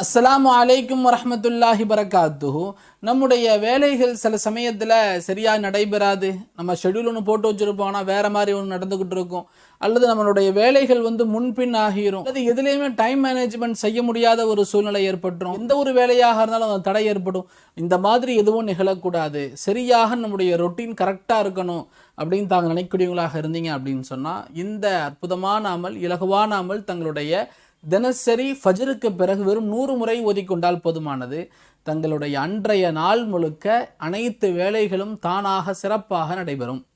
அஸ்ஸலாமு அலைக்கும் வரமத்துல்லாஹி பரக்காத்துஹு நம்முடைய வேலைகள் சில சமயத்தில் சரியாக நடைபெறாது. நம்ம ஷெட்யூல் ஒன்று போட்டு வச்சுருப்போம். ஆனால் வேற மாதிரி ஒன்று நடந்துக்கிட்டு இருக்கும். அல்லது நம்மளுடைய வேலைகள் வந்து முன்பின் ஆகிரும். அது எதுலேயுமே டைம் மேனேஜ்மெண்ட் செய்ய முடியாத ஒரு சூழ்நிலை ஏற்பட்டுரும். எந்த ஒரு வேலையாக இருந்தாலும் அது தடை ஏற்படும். இந்த மாதிரி எதுவும் நிகழக்கூடாது. சரியாக நம்முடைய ரொட்டீன் கரெக்டாக இருக்கணும் அப்படின்னு தாங்க நினைக்கக்கூடியவங்களாக இருந்தீங்க அப்படின்னு சொன்னால் இந்த அற்புதமான அமல் இலகுவான அமல் தங்களுடைய தினசரி ஃபஜருக்கு பிறகு வெறும் நூறு முறை ஓதிக்கொண்டால் போதுமானது. தங்களுடைய அன்றைய நாள் முழுக்க அனைத்து வேலைகளும் தானாக சிறப்பாக நடைபெறும்.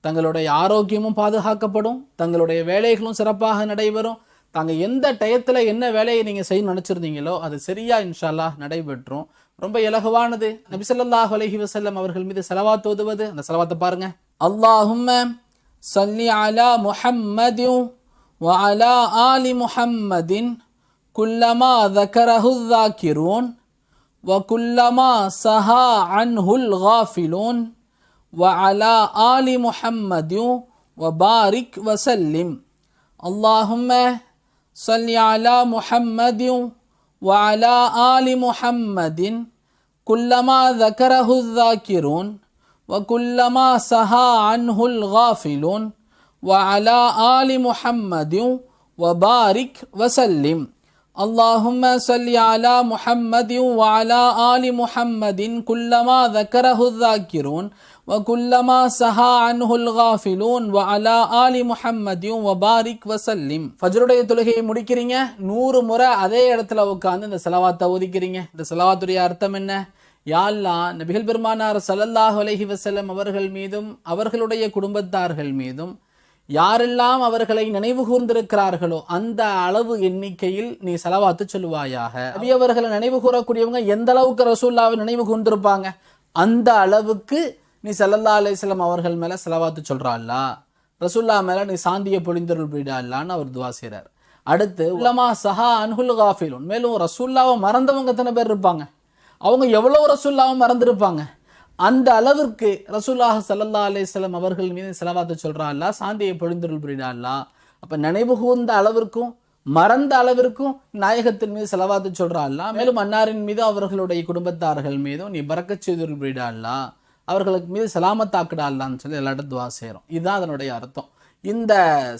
தங்களுடைய ஆரோக்கியமும் பாதுகாக்கப்படும். தங்களுடைய வேலைகளும் சிறப்பாக நடைபெறும். தாங்க எந்த டயத்தில் என்ன வேலையை நீங்கள் செய்ய நினச்சிருந்தீங்களோ அது சரியா இன்ஷால்லா நடைபெற்றும். ரொம்ப இலகுவானது. நபிசல்லாஹ் அலஹி வசல்லம் அவர்கள் மீது செலவா ஓதுவது அந்த செலவாத்தை பாருங்க. அல்லாஹும் சல்லி அலா முஹம்மதியும் وعلى آل محمد كلما ذكره الذاكرون وكلما سها عنه الغافلون وعلى آل محمد وبارك وسلم. اللهم صل على محمد وعلى آل محمد كلما ذكره الذاكرون وكلما سها عنه الغافلون وعلى آل محمد وبارك وسلم اللهم صل على محمد وعلى آل محمد كلما ذكره الذاكرون وكلما سها عنه الغافلون وعلى آل محمد وبارك وسلم ஃபஜ்ருடைய தொழுகையை முடிக்கிறீங்க நூறு முறை அதே இடத்துல உட்காந்து இந்த செலவாத்தை ஒதுக்கிறீங்க இந்த செலவாத்துடைய அர்த்தம் என்ன யாழ்லா நபிகள் பெருமானார் சல்லல்லாஹு அலைஹி வஸல்லம் அவர்கள் மீதும் அவர்களுடைய குடும்பத்தார்கள் மீதும் யாரெல்லாம் அவர்களை நினைவு கூர்ந்திருக்கிறார்களோ அந்த அளவு எண்ணிக்கையில் நீ செலவாத்து சொல்லுவாயாக. நபி அவர்களை நினைவு கூறக்கூடியவங்க எந்த அளவுக்கு ரசூல்லாவை நினைவு கூர்ந்திருப்பாங்க அந்த அளவுக்கு நீ சல்லல்லா அலிஸ்லாம் அவர்கள் மேல செலவாத்து சொல்றாள்லா ரசூல்லா மேல நீ சாந்தியை பொழிந்தருள் போயிடாலான்னு அவர் துவா செய்றார். அடுத்து உலமா சஹா அன்ஹுல் காஃபிலுன். மேலும் ரசூல்லாவை மறந்தவங்க எத்தனை பேர் இருப்பாங்க? அவங்க எவ்வளவு ரசூல்லாவும் மறந்திருப்பாங்க? அந்த அளவிற்கு ரசூல்லாஹ் சல்லா அலிஸ்லாம் அவர்கள் மீது செலவாத்து சொல்றாள்லா சாந்தியை பொழிந்தருள் புரிடாள்லா அப்போ நினைவு கூர்ந்த அளவிற்கும் மறந்த அளவிற்கும் நாயகத்தின் மீது செலவாத்து சொல்றாள்லா மேலும் அன்னாரின் மீது அவர்களுடைய குடும்பத்தார்கள் மீதும் நீ பறக்கச் செய்துருள் புரிடாள்லா அவர்களுக்கு மீது சலாமத்தாக்கிடாலான்னு சொல்லி எல்லா துவா செய்கிறோம் இதுதான் அதனுடைய அர்த்தம். இந்த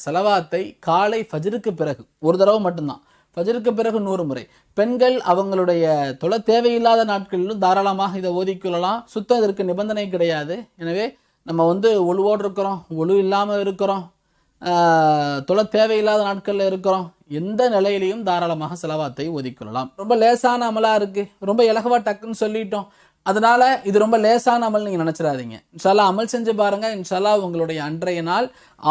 செலவாத்தை காலை ஃபஜருக்கு பிறகு ஒரு தடவை மட்டும்தான் ஃபஜருக்கு பிறகு நூறு முறை. பெண்கள் அவங்களுடைய தொலை தேவையில்லாத நாட்களிலும் தாராளமாக இதை ஓதிக்கொள்ளலாம் சுத்தம் இதற்கு நிபந்தனை கிடையாது. எனவே நம்ம வந்து ஒழுவோடு இருக்கிறோம் ஒழு இல்லாமல் இருக்கிறோம் தொலை தேவையில்லாத நாட்களில் இருக்கிறோம். எந்த நிலையிலையும் தாராளமாக செலவாத்தை ஒதுக்கொள்ளலாம் ரொம்ப லேசான அமலாக இருக்குது ரொம்ப இலகவா டக்குன்னு சொல்லிட்டோம். அதனால் இது ரொம்ப லேசான அமல் நீங்கள் நினச்சிடாதீங்க. இன்ஷால்லா அமல் செஞ்சு பாருங்கள் இன்ஷால்லா உங்களுடைய அன்றைய நாள்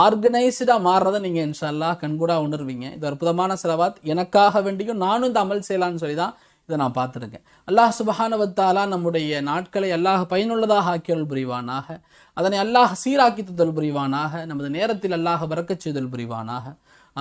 ஆர்கனைஸ்டாக மாறுறதை நீங்கள் இன்ஷால்லா கண்கூடாக உணர்வீங்க. இது அற்புதமான செலவாத். எனக்காக வேண்டியும் நானும் இந்த அமல் செய்யலான்னு சொல்லி தான் இதை நான் பார்த்துருக்கேன். அல்லாஹ் சுபஹானவத்தாலா நம்முடைய நாட்களை அல்லாஹ் பயனுள்ளதாக ஆக்கியல் புரிவானாக. அதனை அல்லாஹ் சீராக்கி தந்தல் புரிவானாக. நமது நேரத்தில் அல்லாஹ் பறக்கச் செய்தல் புரிவானாக.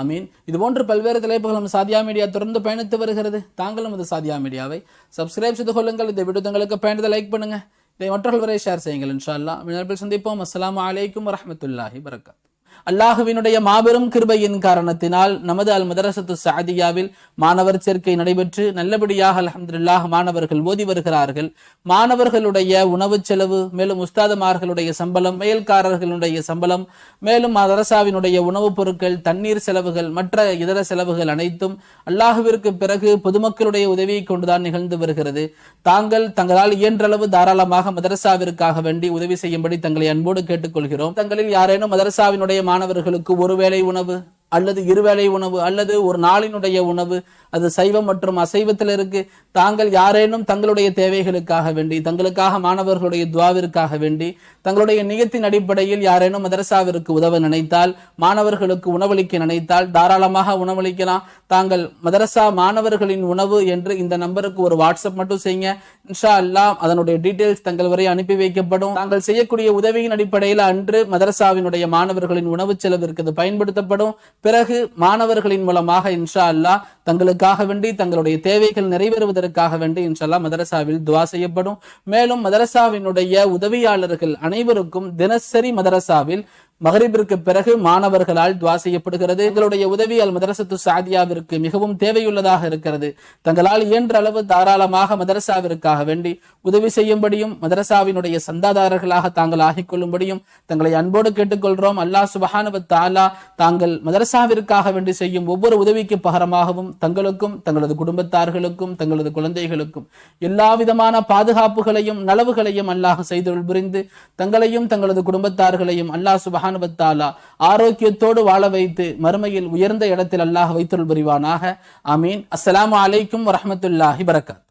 அமீன் இது போன்று பல்வேறு தலைப்புகள் நம்ம சாதியா மீடியா தொடர்ந்து பயணித்து வருகிறது. தாங்களும் அது சாதியா மீடியாவை சப்ஸ்கிரைப் செய்து கொள்ளுங்கள். இந்த வீடியோ உங்களுக்கு பயணத்தை லைக் பண்ணுங்கள் இதை மற்றவர்கள் வரை ஷேர் செய்யுங்கள் இன்ஷா அல்லாஹ். மீண்டும் சந்திப்போம். அஸ்லாம் அலைக்கும் வரமத்துல்லாஹி வரகாத் அல்லாஹுவினுடைய மாபெரும் கிருபையின் காரணத்தினால் நமது அல் மதரசத்து சாதியாவில் மாணவர் சேர்க்கை நடைபெற்று நல்லபடியாக அலமதுல்லாஹ் மாணவர்கள் ஓதி வருகிறார்கள். மாணவர்களுடைய உணவு செலவு மேலும் உஸ்தாதமார்களுடைய சம்பளம் மேல்காரர்களுடைய சம்பளம் மேலும் மதரசாவினுடைய உணவுப் பொருட்கள் தண்ணீர் செலவுகள் மற்ற இதர செலவுகள் அனைத்தும் அல்லாஹுவிற்கு பிறகு பொதுமக்களுடைய உதவியை கொண்டுதான் நிகழ்ந்து வருகிறது. தாங்கள் தங்களால் இயன்றளவு தாராளமாக மதரசாவிற்காக வேண்டி உதவி செய்யும்படி தங்களை அன்போடு கேட்டுக்கொள்கிறோம். தங்களில் யாரேனும் மதரசாவினுடைய மாணவர்களுக்கு ஒருவேளை உணவு? அல்லது இருவேளை உணவு அல்லது ஒரு நாளினுடைய உணவு அது சைவம் மற்றும் அசைவத்தில் இருக்கு. தாங்கள் யாரேனும் தங்களுடைய தேவைகளுக்காக வேண்டி தங்களுக்காக மாணவர்களுடைய துவாவிற்காக வேண்டி தங்களுடைய நியத்தின் அடிப்படையில் யாரேனும் மதரசாவிற்கு உதவ நினைத்தால் மாணவர்களுக்கு உணவளிக்க நினைத்தால் தாராளமாக உணவளிக்கலாம். தாங்கள் மதரசா மாணவர்களின் உணவு என்று இந்த நம்பருக்கு ஒரு வாட்ஸ்அப் மட்டும் செய்யுங்க. இன்ஷா அல்லாஹ் அதனுடைய டீட்டெயில்ஸ் தங்கள் வரை அனுப்பி வைக்கப்படும். தாங்கள் செய்யக்கூடிய உதவியின் அடிப்படையில் அன்று மதரசாவினுடைய மாணவர்களின் உணவு செலவிற்கு அது பயன்படுத்தப்படும். பிறகு மாணவர்களின் மூலமாக இன்ஷா அல்லாஹ் தங்களுக்காக வேண்டி தங்களுடைய தேவைகள் நிறைவேறுவதற்காக வேண்டி இன்ஷல்லா மதரசாவில் துவா செய்யப்படும். மேலும் மதரசாவினுடைய உதவியாளர்கள் அனைவருக்கும் தினசரி மதரசாவில் மகரிபிற்கு பிறகு மாணவர்களால் துவா செய்யப்படுகிறது. எங்களுடைய உதவியால் மதரசத்து சாதியாவிற்கு மிகவும் தேவையுள்ளதாக இருக்கிறது. தங்களால் இயன்ற அளவு தாராளமாக மதரசாவிற்காக வேண்டி உதவி செய்யும்படியும் மதரசாவினுடைய சந்தாதாரர்களாக தாங்கள் ஆகிக்கொள்ளும்படியும் தங்களை அன்போடு கேட்டுக்கொள்கிறோம். அல்லாஹ் சுபஹானவ தாலா தாங்கள் மதரசாவிற்காக வேண்டி செய்யும் ஒவ்வொரு உதவிக்கு பகரமாகவும் தங்களுக்கும் தங்களது குடும்பத்தார்களுக்கும் தங்களது குழந்தைகளுக்கும் எல்லா விதமான பாதுகாப்புகளையும் நலவுகளையும் அல்லாஹ் செய்துள் புரிந்து தங்களையும் தங்களது குடும்பத்தார்களையும் அல்லாஹ் சுபஹானுபத்தாலா ஆரோக்கியத்தோடு வாழ வைத்து மறுமையில் உயர்ந்த இடத்தில் அல்லாஹ் வைத்துள் புரிவானாக. அமீன் அஸ்லாம் அலைக்கும் வரமத்துல்லாஹி வரகாத்